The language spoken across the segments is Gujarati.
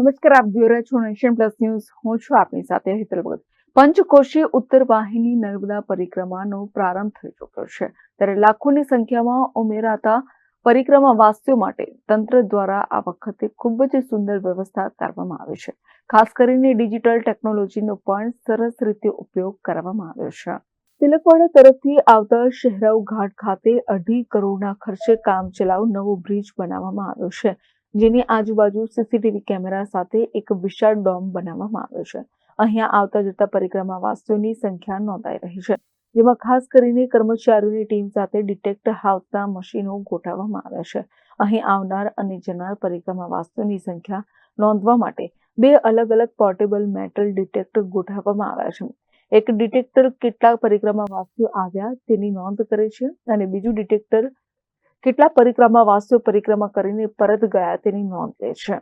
નમસ્કાર, આપ જોઈ રહ્યા છો નેશન પ્લસ ન્યૂઝ. હું છું આપની સાથે હેતલ ભગત. પંચકોશી ઉત્તર વાહિની નર્મદા પરિક્રમાનો પ્રારંભ થઈ ચૂક્યો છે. ત્યારે લાખોની સંખ્યામાં ઉમેરાતા પરિક્રમા વાસીઓ માટે તંત્ર દ્વારા આ વખતે ખૂબ જ સુંદર વ્યવસ્થા કરવામાં આવી છે. ખાસ કરીને ડિજિટલ ટેકનોલોજીનો પણ સરસ રીતે ઉપયોગ કરવામાં આવ્યો છે. તિલકવાડા તરફથી આવતા શહેરાઉ ઘાટ ખાતે અઢી કરોડના ખર્ચે કામચલાઉ નવો બ્રિજ બનાવવામાં આવ્યો છે. જેની આજુબાજુ સીસીટીવી કેમેરા સાથે એક વિશાળ ડોમ બનાવવામાં આવ્યો છે. અહીંયા આવતા જતા પરિક્રમાવાસીઓની સંખ્યા નોંધાઈ રહી છે, જેમાં ખાસ કરીને કર્મચારીઓની ટીમ સાથે ડિટેક્ટ હાવતા મશીનો ગોઠવવામાં આવ્યા છે. અહીં આવનાર અને જનાર પરિક્રમાવાસીઓની સંખ્યા નોંધવા માટે બે અલગ અલગ પોર્ટેબલ મેટલ ડિટેક્ટર ગોઠવવામાં આવ્યા છે. એક ડિટેક્ટર કેટલા પરિક્રમાવાસીઓ આવ્યા તેની નોંધ કરે છે અને બીજું ડિટેક્ટર કેટલા પરિક્રમાવાસીઓ પરિક્રમા કરીને પરત ગયા તેની નોંધ લે છે.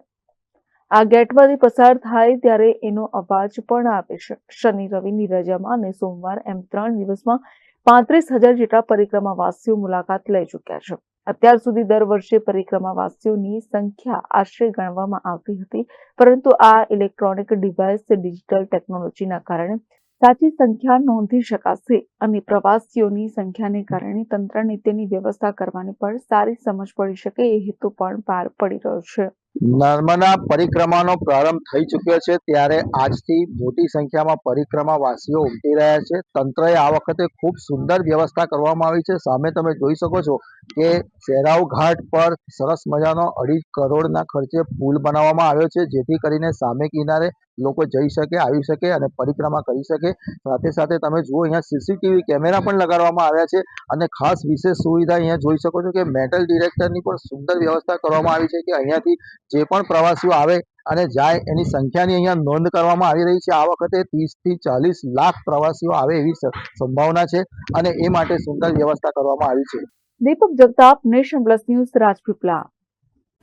આ ગેટમાંથી પસાર થાય ત્યારે એનો અવાજ પણ આવે છે. શનિ રવિની રજામાં અને સોમવાર એમ ત્રણ દિવસમાં પાંત્રીસ હજાર જેટલા પરિક્રમાવાસીઓ મુલાકાત લઈ ચૂક્યા છે. અત્યાર સુધી દર વર્ષે પરિક્રમાવાસીઓની સંખ્યા આશરે ગણવામાં આવતી હતી, પરંતુ આ ઇલેક્ટ્રોનિક ડિવાઇસ, ડિજિટલ ટેકનોલોજીના કારણે સાચી સંખ્યા નોંધી શકાશે અને પ્રવાસીઓની સંખ્યાને કારણે તંત્રને તેની વ્યવસ્થા કરવાની પણ સારી સમજ પડી શકે એ હેતુ પણ પાર પડી રહ્યો છે. નર્મદા પરિક્રમાનો પ્રારંભ થઈ ચૂક્યો છે ત્યારે આજથી મોટી સંખ્યામાં પરિક્રમાવાસીઓ ઉમટી રહ્યા છે. તંત્રએ આ વખતે ખૂબ સુંદર વ્યવસ્થા કરવામાં આવી છે. સામે તમે જોઈ શકો છો કે શેરાવ ઘાટ પર સરસ મજાનો અઢી કરોડના ખર્ચે પુલ બનાવવામાં આવ્યો છે, જેથી કરીને સામે કિનારે લોકો જઈ શકે, આવી શકે અને પરિક્રમા કરી શકે. સાથે સાથે તમે જુઓ, અહીંયા સીસીટીવી કેમેરા પણ લગાડવામાં આવ્યા છે અને ખાસ વિશેષ સુવિધા અહીંયા જોઈ શકો છો કે મેટલ ડિરેક્ટરની પણ સુંદર વ્યવસ્થા કરવામાં આવી છે કે અહીંયાથી જે પણ પ્રવાસીઓ આવે અને જાય, એની સંખ્યાની અહીંયા નોંધ કરવામાં આવી રહી છે. આ વખતે ત્રીસથી ચાલીસ લાખ પ્રવાસીઓ આવે એવી સંભાવના છે અને એ માટે સુંદર વ્યવસ્થા કરવામાં આવી છે. Deepak Jagtap nation plus news Rajpipla